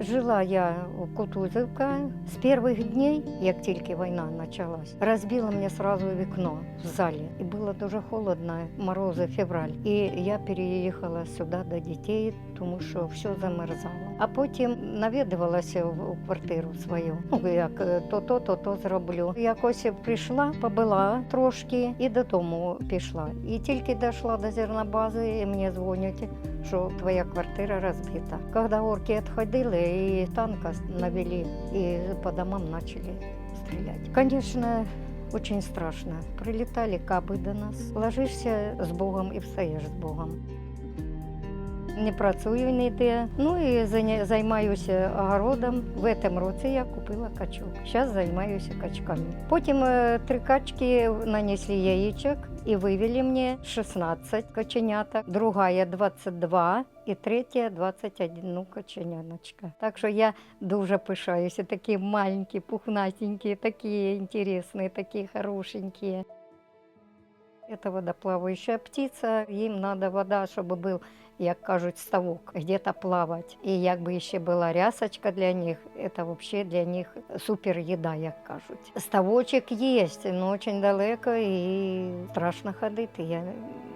Жила я у Кутузівка з перших днів, як тільки війна почалась. Розбило мені сразу вікно в залі. І було дуже холодно, морози, февраль. І я переїхала сюди до дітей, тому що все замерзало. А потім навідувалася в квартиру свою. Ну, як е, то-то, то-то зроблю. Якось прийшла, побила трошки і додому пішла. І тільки дійшла до зернобази, і мені дзвонять, що твоя квартира розбита. Коли орки відходили, і танка навели, и по домам начали стрелять. Конечно, очень страшно. Прилетали кабы до нас. Ложишься с Богом и встаешь с Богом. Не працюю ніде. Ну і займаюся огородом. В цьому році я купила качок. Зараз займаюся качками. Потім е, три качки нанесли яєчок і вивели мені 16 каченяток, друга 22 і третя 21 каченяночка. Так що я дуже пишаюся. Такі маленькі, пухнатенькі, такі інтересні, такі хорошенькі. Это водоплавающая птица, їм надо вода, щоб був, як кажуть, ставок, где-то плавати. І якби ще була рясочка для них, це вообще для них супер їда, як кажуть. Ставочок є, але дуже далеко і страшно ходити. Я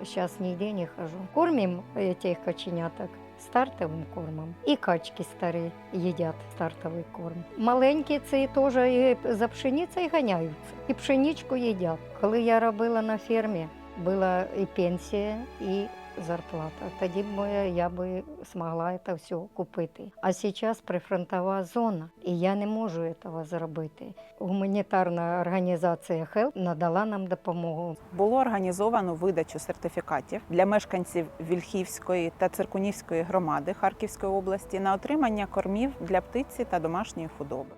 зараз ніде не хожу. Кормимо цих каченяток стартовим кормом. І качки старі їдять стартовий корм. Маленькі ці теж і за пшеницею ганяються, і пшеничку їдять. Коли я робила на фермі, була і пенсія, і зарплата. Тоді б я би змогла це все купити. А зараз прифронтова зона, і я не можу цього зробити. Гуманітарна організація HELP надала нам допомогу. Було організовано видачу сертифікатів для мешканців Вільхівської та Циркунівської громади Харківської області на отримання кормів для птиці та домашньої худоби.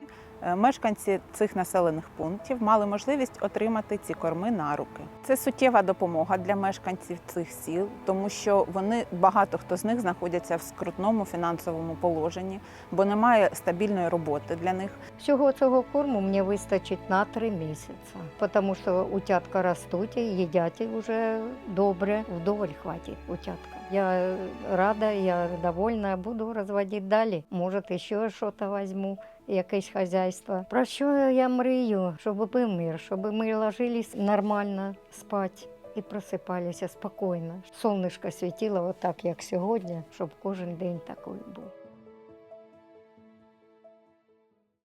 Е, Мешканці цих населених пунктів мали можливість отримати ці корми на руки. Це суттєва допомога для мешканців цих сіл, тому що вони багато хто з них знаходяться в скрутному фінансовому положенні, бо немає стабільної роботи для них. Всього цього корму мені вистачить на три місяці, тому що утятка ростуть і їдять вже добре, вдоволь хватить утятка. Я рада, я довольна, буду розводити далі. Може, ще щось візьму, якесь хазяйство. Про що я мрію? Щоб був мир, щоб ми ложились нормально спати. І просипалися спокійно. Сонечко світило отак, як сьогодні, щоб кожен день такий був.